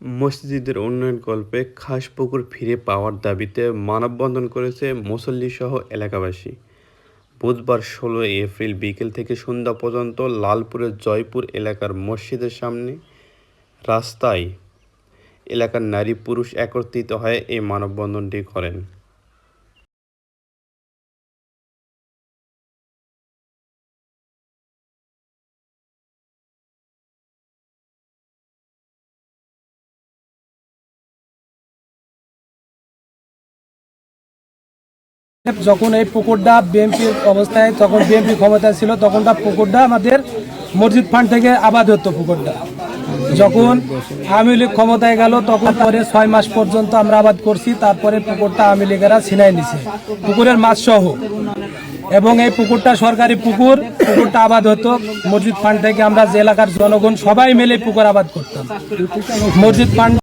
মসজিদের উন্নয়ন কল্পে খাস পুকুর ফিরে পাওয়ার দাবিতে মানববন্ধন করেছে মুসল্লিসহ এলাকাবাসী। বুধবার ষোলো এপ্রিল বিকেল থেকে সন্ধ্যা পর্যন্ত লালপুরের জয়পুর এলাকার মসজিদের সামনে রাস্তায় এলাকার নারী পুরুষ একত্রিত হয়ে এই মানববন্ধনটি করেন। যখন এই পুকুরটা বিএনপির অবস্থায় তখন বিএনপি ক্ষমতায় ছিল তখনটা পুকুরটা আমাদের মসজিদ ফান্ড থেকে আবাদ হতো পুকুরটা। যখন আওয়ামী লীগ ক্ষমতায় গেল, তখন পরে ছয় মাস পর্যন্ত আমরা আবাদ করছি, তারপরে পুকুরটা আওয়ামী লীগেরা ছিনাই নিছে। পুকুরের মাছ সহ। এবং এই পুকুরটা সরকারি পুকুর, পুকুরটা আবাদ হতো। মসজিদ ফান্ড থেকে আমরা যে এলাকার জনগণ সবাই মিলে পুকুর আবাদ করতাম। মসজিদ ফান্ড